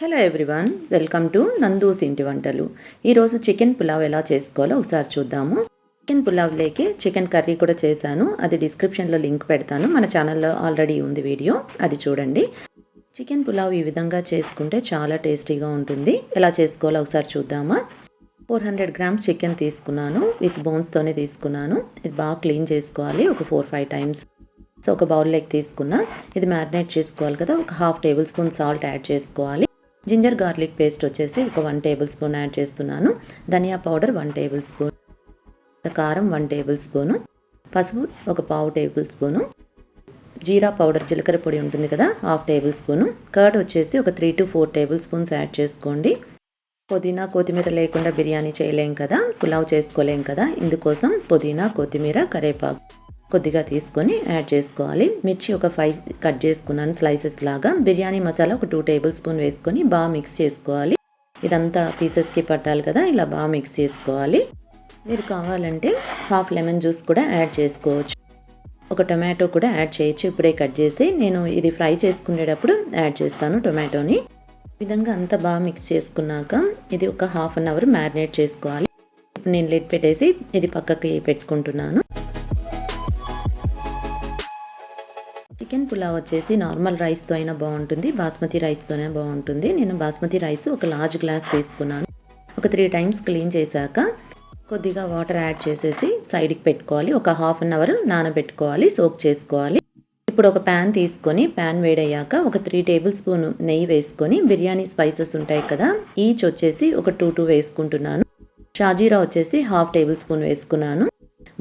Hello everyone welcome to Nandu's ఇంటి వంటలు ఈరోజు చికెన్ పులావ్ ఎలా చేసుకోవాలో ఒకసారి చూద్దాము. చికెన్ పులావ్లోకి చికెన్ కర్రీ కూడా చేశాను. అది డిస్క్రిప్షన్లో లింక్ పెడతాను. మన ఛానల్లో ఆల్రెడీ ఉంది వీడియో అది చూడండి. చికెన్ పులావ్ ఈ విధంగా చేసుకుంటే చాలా టేస్టీగా ఉంటుంది. ఎలా చేసుకోవాలో ఒకసారి చూద్దామా. ఫోర్ హండ్రెడ్ గ్రామ్స్ చికెన్ తీసుకున్నాను. విత్ బోన్స్తోనే తీసుకున్నాను. ఇది బాగా క్లీన్ చేసుకోవాలి. ఒక ఫోర్ ఫైవ్ టైమ్స్ సో ఒక బౌల్లోకి తీసుకున్నా. ఇది మ్యారినేట్ చేసుకోవాలి కదా. ఒక half tablespoon salt add చేసుకోవాలి. జింజర్ గార్లిక్ పేస్ట్ వచ్చేసి ఒక వన్ టేబుల్ స్పూన్ యాడ్ చేస్తున్నాను. ధనియా పౌడర్ వన్ టేబుల్ స్పూన్ కారం వన్ టేబుల్ స్పూను పసుపు ఒక పావు టేబుల్ స్పూను జీరా పౌడర్ జీలకర్ర పొడి ఉంటుంది కదా హాఫ్ టేబుల్ స్పూను కర్డ్ వచ్చేసి ఒక three two four tablespoons add చేసుకోండి. పుదీనా కొత్తిమీర లేకుండా బిర్యానీ చేయలేం కదా పులావ్ చేసుకోలేం కదా ఇందుకోసం పుదీనా కొత్తిమీర కరేపాకు కొద్దిగా తీసుకొని యాడ్ చేసుకోవాలి. మిర్చి ఒక ఫైవ్ కట్ చేసుకున్నాను స్లైసెస్ లాగా. బిర్యానీ మసాలా ఒక టూ టేబుల్ స్పూన్ వేసుకొని బాగా మిక్స్ చేసుకోవాలి. ఇదంతా పీసెస్కి పట్టాలి కదా ఇలా బాగా మిక్స్ చేసుకోవాలి. మీరు కావాలంటే హాఫ్ లెమన్ జ్యూస్ కూడా యాడ్ చేసుకోవచ్చు. ఒక టొమాటో కూడా యాడ్ చేయొచ్చు. ఇప్పుడే కట్ చేసి నేను ఇది ఫ్రై చేసుకునేటప్పుడు యాడ్ చేస్తాను టొమాటోని ఈ విధంగా అంతా బాగా మిక్స్ చేసుకున్నాక ఇది ఒక హాఫ్ అన్ అవర్ మ్యారినేట్ చేసుకోవాలి. ఇప్పుడు నేను లిడ్ పెట్టేసి ఇది పక్కకి పెట్టుకుంటున్నాను. చికెన్ పులావ్ వచ్చేసి నార్మల్ రైస్తో అయినా బాగుంటుంది బాస్మతి రైస్తోనే బాగుంటుంది. నేను బాస్మతి రైస్ ఒక లార్జ్ గ్లాస్ తీసుకున్నాను. ఒక త్రీ టైమ్స్ క్లీన్ చేశాక కొద్దిగా వాటర్ యాడ్ చేసేసి సైడ్కి పెట్టుకోవాలి. ఒక హాఫ్ అన్ అవర్ నానబెట్టుకోవాలి సోక్ చేసుకోవాలి. ఇప్పుడు ఒక ప్యాన్ తీసుకొని ప్యాన్ వేడయ్యాక ఒక త్రీ టేబుల్ స్పూన్ నెయ్యి వేసుకొని బిర్యానీ స్పైసెస్ ఉంటాయి కదా ఈచ్ వచ్చేసి ఒక టూ టూ వేసుకుంటున్నాను. షాజీరా వచ్చేసి హాఫ్ టేబుల్ స్పూన్ వేసుకున్నాను.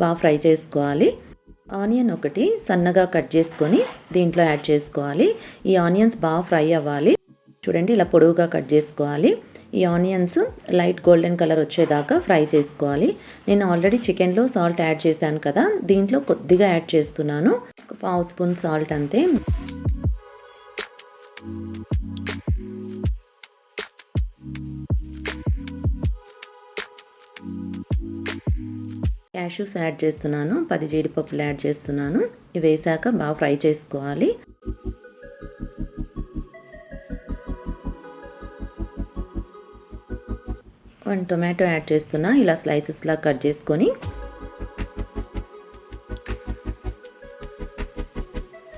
బాగా ఫ్రై చేసుకోవాలి. ఆనియన్ ఒకటి సన్నగా కట్ చేసుకొని దీంట్లో యాడ్ చేసుకోవాలి. ఈ ఆనియన్స్ బాగా ఫ్రై అవ్వాలి. చూడండి ఇలా పొడవుగా కట్ చేసుకోవాలి. ఈ ఆనియన్స్ లైట్ గోల్డెన్ కలర్ వచ్చేదాకా ఫ్రై చేసుకోవాలి. నేను ఆల్రెడీ చికెన్లో సాల్ట్ యాడ్ చేశాను కదా దీంట్లో కొద్దిగా యాడ్ చేస్తున్నాను. ఒక పావు స్పూన్ సాల్ట్ అంతే. క్యాష్యూస్ యాడ్ చేస్తున్నాను పది జీడిపప్పులు యాడ్ చేస్తున్నాను. ఇవి వేసాక బాగా ఫ్రై చేసుకోవాలి. వన్ టొమాటో యాడ్ చేస్తున్నా ఇలా స్లైసెస్లా కట్ చేసుకొని.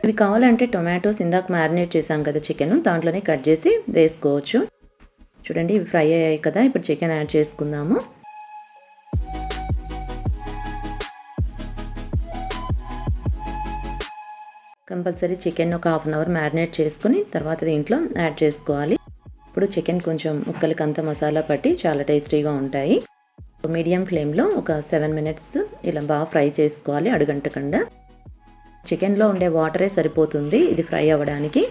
ఇవి కావాలంటే టొమాటోస్ ఇందాక మ్యారినేట్ చేశాం కదా చికెన్ దాంట్లోనే కట్ చేసి వేసుకోవచ్చు. చూడండి ఇవి ఫ్రై అయ్యాయి కదా ఇప్పుడు చికెన్ యాడ్ చేసుకుందాము. కంపల్సరీ చికెన్ ఒక హాఫ్ అన్ అవర్ మ్యారినేట్ చేసుకుని తర్వాత దీంట్లో యాడ్ చేసుకోవాలి. ఇప్పుడు చికెన్ కొంచెం ముక్కలకి అంత మసాలా పట్టి చాలా టేస్టీగా ఉంటాయి. మీడియం ఫ్లేమ్లో ఒక సెవెన్ మినిట్స్ ఇలా బాగా ఫ్రై చేసుకోవాలి అడుగంటకుండా. చికెన్లో ఉండే వాటరే సరిపోతుంది ఇది ఫ్రై అవ్వడానికి.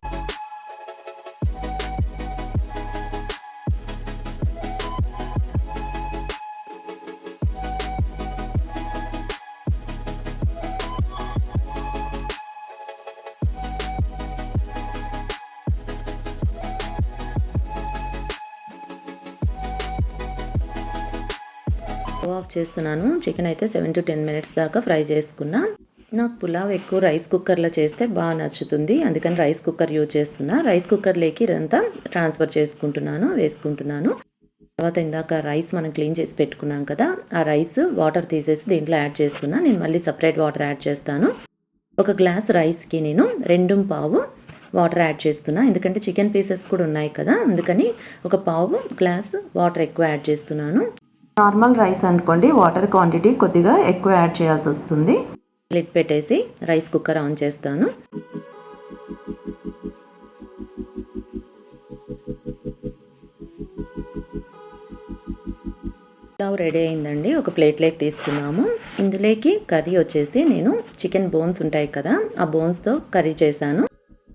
ఆఫ్ చేస్తున్నాను. చికెన్ అయితే సెవెన్ టు టెన్ మినిట్స్ దాకా ఫ్రై చేసుకున్నా. నాకు పులావ్ ఎక్కువ రైస్ కుక్కర్లో చేస్తే బాగా నచ్చుతుంది. అందుకని రైస్ కుక్కర్ యూజ్ చేస్తున్నా. రైస్ కుక్కర్లోకి ఇదంతా ట్రాన్స్ఫర్ చేసుకుంటున్నాను వేసుకుంటున్నాను. తర్వాత ఇందాక రైస్ మనం క్లీన్ చేసి పెట్టుకున్నాం కదా ఆ రైస్ వాటర్ తీసేసి దీంట్లో యాడ్ చేస్తున్నా. నేను మళ్ళీ సపరేట్ వాటర్ యాడ్ చేస్తాను. ఒక గ్లాస్ రైస్కి నేను రెండు పావు వాటర్ యాడ్ చేస్తున్నా. ఎందుకంటే చికెన్ పీసెస్ కూడా ఉన్నాయి కదా అందుకని ఒక పావు గ్లాస్ వాటర్ ఎక్కువ యాడ్ చేస్తున్నాను. నార్మల్ రైస్ అనుకోండి వాటర్ క్వాంటిటీ కొద్దిగా ఎక్కువ యాడ్ చేయాల్సి వస్తుంది. లిట్ పెట్టేసి రైస్ కుక్కర్ ఆన్ చేస్తాను. పులావ్ రెడీ అయిందండి ఒక ప్లేట్లోకి తీసుకున్నాము. ఇందులోకి కర్రీ వచ్చేసి నేను చికెన్ బోన్స్ ఉంటాయి కదా ఆ బోన్స్తో కర్రీ చేశాను.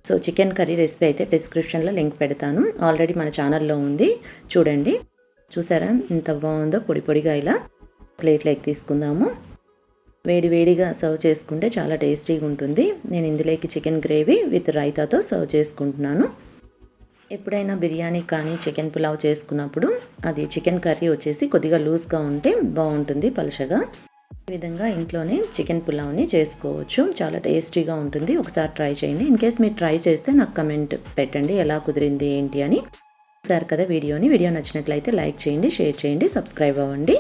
సో చికెన్ కర్రీ రెసిపీ అయితే డిస్క్రిప్షన్లో లింక్ పెడతాను. ఆల్రెడీ మన ఛానల్లో ఉంది చూడండి. చూసారా? ఎంత బాగుందో పొడి పొడిగా ఇలా ప్లేట్లోకి తీసుకుందాము. వేడి వేడిగా సర్వ్ చేసుకుంటే చాలా టేస్టీగా ఉంటుంది. నేను ఇందులోకి చికెన్ గ్రేవీ విత్ రైతాతో సర్వ్ చేసుకుంటున్నాను. ఎప్పుడైనా బిర్యానీ కానీ చికెన్ పులావ్ చేసుకున్నప్పుడు అది చికెన్ కర్రీ వచ్చేసి కొద్దిగా లూజ్గా ఉంటే బాగుంటుంది పలుచగా. ఈ విధంగా ఇంట్లోనే చికెన్ పులావ్ని చేసుకోవచ్చు. చాలా టేస్టీగా ఉంటుంది. ఒకసారి ట్రై చేయండి. ఇన్ కేస్ మీరు ట్రై చేస్తే నాకు కమెంట్ పెట్టండి. ఎలా కుదిరింది ఏంటి అని. సార్ కదా వీడియోని. వీడియో నచ్చినట్లయితే లైక్ చేయండి షేర్ చేయండి సబ్స్క్రైబ్ అవ్వండి.